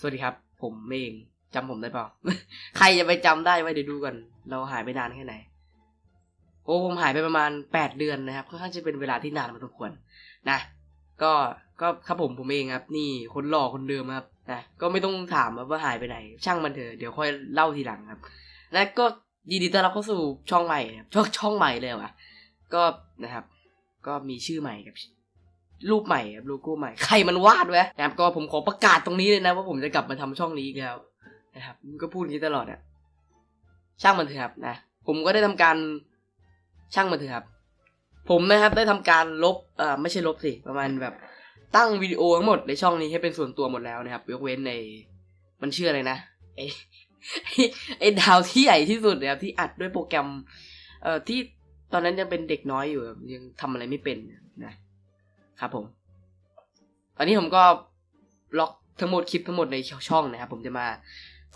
สวัสดีครับ ผมเองจำผมได้เปล่า ใครจะไปจำได้ไว้เดี๋ยวดูกัน เราหายไปนานแค่ไหน โอ้ผมหายไปประมาณแปดเดือนนะครับค่อนข้างจะเป็นเวลาที่นานพอสมควรนะก็ก็ครับผมผมเองครับ นี่คนหล่อคนเดิมครับนะก็ไม่ต้องถามว่าหายไปไหน ช่างมันเถอะเดี๋ยวค่อยเล่าทีหลังครับ และก็ยินดีต้อนรับเข้าสู่ช่องใหม่ช่องช่องใหม่เลยว่ะ ก็นะครับ ก็มีชื่อใหม่กับ รูปใหม่ครับโลโก้ใหม่ใครมันวาดไว้นะครับก็ผมขอประกาศตรงนี้เลยนะว่าผมจะกลับมาทำช่องนี้อีกแล้วนะครับก็พูดอย่างนี้ตลอดอะช่างมันเถอะครับนะผมก็ได้ทำการช่างมันเถอะครับ ผมนะครับได้ทำการลบเอ่อไม่ใช่ลบสิประมาณแบบตั้งวิดีโอทั้งหมดในช่องนี้ให้เป็นส่วนตัวหมดแล้วนะครับยกเว้นในมันชื่ออะไรนะไอไอ้ไอ้ดาวที่ใหญ่ที่สุดนะครับที่อัดด้วยโปรแกรม เอ่อที่ตอนนั้นยังเป็นเด็กน้อยอยู่ยังทำอะไรไม่เป็นนะ ครับผม ตอนนี้ผมก็ล็อกทั้งหมดคลิปทั้งหมดในช่องนะครับ ผมจะมา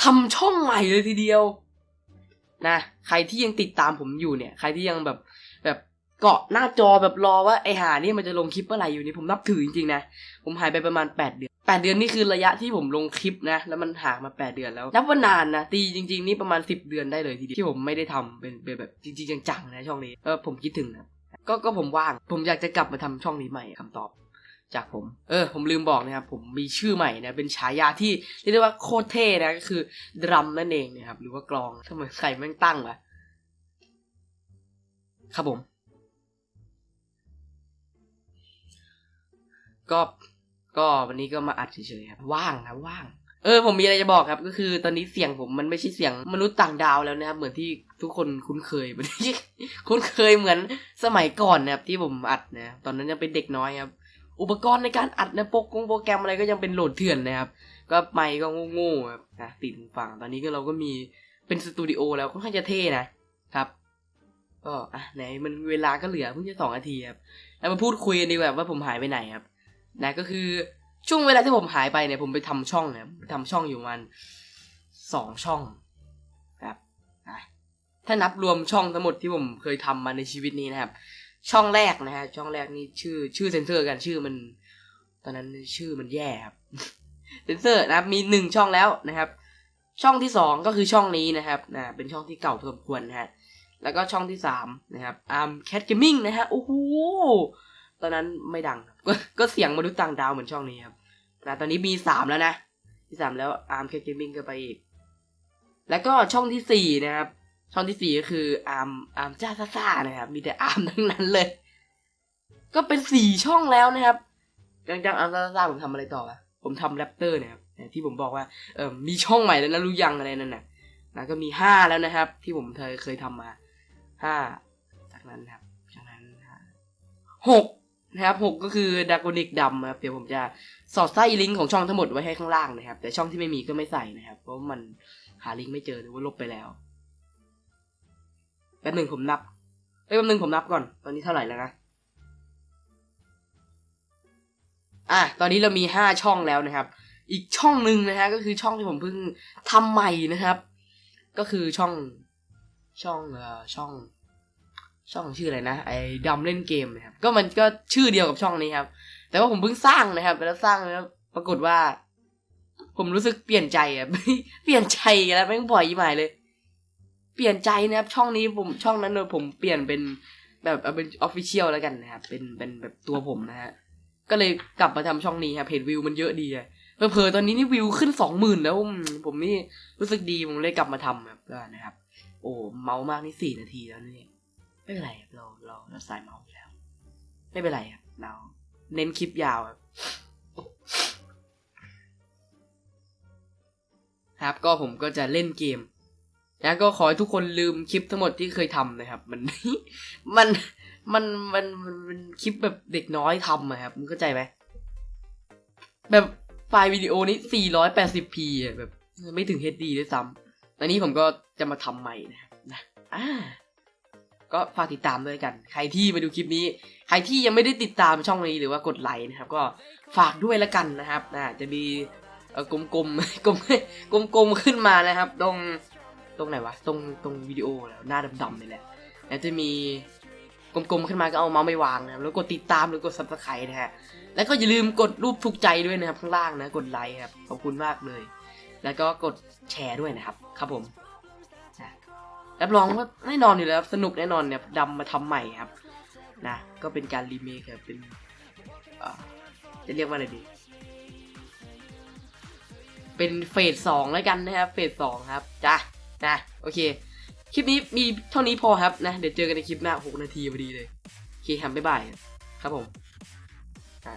ทำช่องใหม่เลยทีเดียว นะ ใครที่ยังติดตามผมอยู่เนี่ย ใครที่ยังแบบแบบเกาะหน้าจอแบบรอว่าไอหานี่มันจะลงคลิปเมื่อไหร่อยู่นี่ผมนับถือจริงๆนะ ผมหายไปประมาณ 8 เดือน 8 เดือนนี่คือระยะที่ผมลงคลิปนะ แล้วมันห่างมา 8 เดือนแล้ว นับว่านานนะ ตีจริง ๆ นี่ประมาณ 10 เดือนได้เลยทีเดียวที่ผมไม่ได้ทำเป็นเป็นแบบจริง ๆ จังๆนะช่องนี้เออผมคิดถึงนะ ก็ก็ผมว่าง ผมอยากจะกลับมาทำช่องนี้ใหม่คำตอบ จากผม เออ ผมลืมบอกนะครับ ผมมีชื่อใหม่นะ เป็นฉายาที่เรียกได้ว่าโคตรเท่นะก็คือดรัมนั่นเองนะครับ หรือว่ากลองทำไมใครแม่งตั้งวะครับผม ก็ก็วันนี้ก็มาอัดเฉยๆครับ ว่างครับว่าง เออผมมีอะไรจะบอกครับ ก็คือตอนนี้เสียงผมมันไม่ใช่เสียงมนุษย์ต่างดาวแล้วนะครับเหมือนที่ทุกคนคุ้นเคยมันไม่ใช่คุ้นเคยเหมือนสมัยก่อนนะครับที่ผมอัดนะตอนนั้นยังเป็นเด็กน้อยครับ อุปกรณ์ในการอัดนะโปรกงโปรแกรมอะไรก็ยังเป็นโหลดเถื่อนนะครับ ก็ไมค์ก็โง่ๆครับนะติดหูฟังตอนนี้ก็เราก็มีเป็นสตูดิโอแล้วค่อนข้างจะเท่นะครับก็อะไหนมันเวลาก็เหลือเพิ่งจะสองนาทีครับแล้วมาพูดคุยกันดีกว่าว่าผมหายไปไหนครับนะก็คือ ช่วงเวลาที่ผมหายไปเนี่ยผมไปทำช่องเนี่ยทำช่องอยู่มันสองช่องครับถ้านับรวมช่องทั้งหมดที่ผมเคยทำมาในชีวิตนี้นะครับ ช่องแรกนะฮะช่องแรกนี่ชื่อ ชื่อเซนเซอร์กันชื่อมัน ตอนนั้นชื่อมันแย่ครับเซนเซอร์นะครับ มีหนึ่งช่องแล้วนะครับ ช่องที่สองก็คือช่องนี้นะครับนะเป็นช่องที่เก่าพอสมควรนะฮะแล้วก็ช่องที่สามนะครับอาร์มแคทเกมมิ่งนะฮะโอ้โห ตอนนั้นไม่ดังก็ก็เสียงมนุษย์ต่างดาวเหมือนช่องนี้ครับนะตอนนี้มีสามแล้วนะที่สามแล้วอาร์มแคเกมมิ่งก็ไปอีก แล้วก็ช่องที่สี่นะครับ ช่องที่สี่ก็คืออาร์มอาร์มจ้าซ่าซ่านะครับ มีแต่อาร์มทั้งนั้นเลย ก็เป็นสี่ช่องแล้วนะครับจังจังอาร์มจ้าซ่าซาผมทำอะไรต่อวะผมทำแรปเตอร์นะครับที่ผมบอกว่าเออมีช่องใหม่แล้วนะรู้ยังอะไรนั่นน่ะนะก็มีห้าแล้วนะครับ ที่ผมเคยเคยทำมาห้าจากนั้นครับจากนั้นหก นะครับหกก็คือดากอนิกดำครับเดี๋ยวผมจะสอดไส้ลิงก์ของช่องทั้งหมดไว้ให้ข้างล่างนะครับ แต่ช่องที่ไม่มีก็ไม่ใส่นะครับ เพราะมันหาลิงก์ไม่เจอหรือว่าลบไปแล้วแป๊บหนึ่งผมนับเอ้ยแป๊บหนึ่งผมนับก่อน ตอนนี้เท่าไหร่แล้วนะอะตอนนี้เรามีห้าช่องแล้วนะครับ อีกช่องหนึ่งนะฮะก็คือช่องที่ผมเพิ่งทำใหม่นะครับ ก็คือช่องช่องเอ่อช่อง ช่องชื่ออะไรนะ ไอ้ดำเล่นเกมนะครับ ก็มันก็ชื่อเดียวกับช่องนี้ครับ แต่ว่าผมเพิ่งสร้างนะครับแล้วสร้างแล้วปรากฏว่า ผมรู้สึกเปลี่ยนใจอะเปลี่ยนใจแล้วแม่งบ่อยยี่หมายเลย เปลี่ยนใจนะครับ ช่องนี้ผมช่องนั้นเนอะผมเปลี่ยนเป็นแบบเอาเป็นออฟฟิเชียลแล้วกันนะครับ เป็นเป็นแบบตัวผมนะฮะ ก็เลยกลับมาทำช่องนี้ครับเห็นวิวมันเยอะดีอะเผลอๆตอนนี้นี่วิวขึ้นสองหมื่นแล้ว ผมนี่รู้สึกดีผมเลยกลับมาทำแบบนะครับ โอ้เมามากนี่สี่นาทีแล้วนี่ ไม่เป็นไรครับเราเราเราสายเมาอยู่แล้ว ไม่เป็นไรครับเราเน้นคลิปยาวครับครับ ก็ผมก็จะเล่นเกมแล้วก็ขอให้ทุกคนลืมคลิปทั้งหมดที่เคยทำนะครับ มันมันมันมันมันมันคลิปแบบเด็กน้อยทำอะครับมึงเข้าใจไหมแบบไฟล์วิดีโอนี้ 480p แบบไม่ถึง HD ด้วยซ้ำตอนนี้ผมก็จะมาทำใหม่นะนะอ่า ก็ฝากติดตามด้วยกัน ใครที่มาดูคลิปนี้ ใครที่ยังไม่ได้ติดตามช่องนี้หรือว่ากดไลค์นะครับ ก็ฝากด้วยละกันนะครับนะจะมีกลมๆกลมกลมกลมๆขึ้นมานะครับ ตรงตรงไหนวะตรงตรงวิดีโอแล้วหน้าดำๆนี่แหละแล้วจะมีกลมๆขึ้นมาก็เอาเมาส์ไปวางนะครับแล้วกดติดตามหรือกด subscribe นะฮะแล้วก็อย่าลืมกดรูปถูกใจด้วยนะครับข้างล่างนะกดไลค์ครับขอบคุณมากเลย แล้วก็กดแชร์ด้วยนะครับ ครับผม รับรองว่าแน่นอนอยู่แล้วสนุกแน่นอนเนี่ยดำมาทำใหม่ครับนะก็เป็นการรีเมคครับเป็นจะเรียกว่าอะไรดี เป็นเฟสสองแล้วกันนะครับเฟสสองครับจ้ะนะโอเค คลิปนี้มีเท่านี้พอครับนะ เดี๋ยวเจอกันในคลิปหน้าหกนาทีพอดีเลยโอเคครับบ๊ายบายครับผมอ่า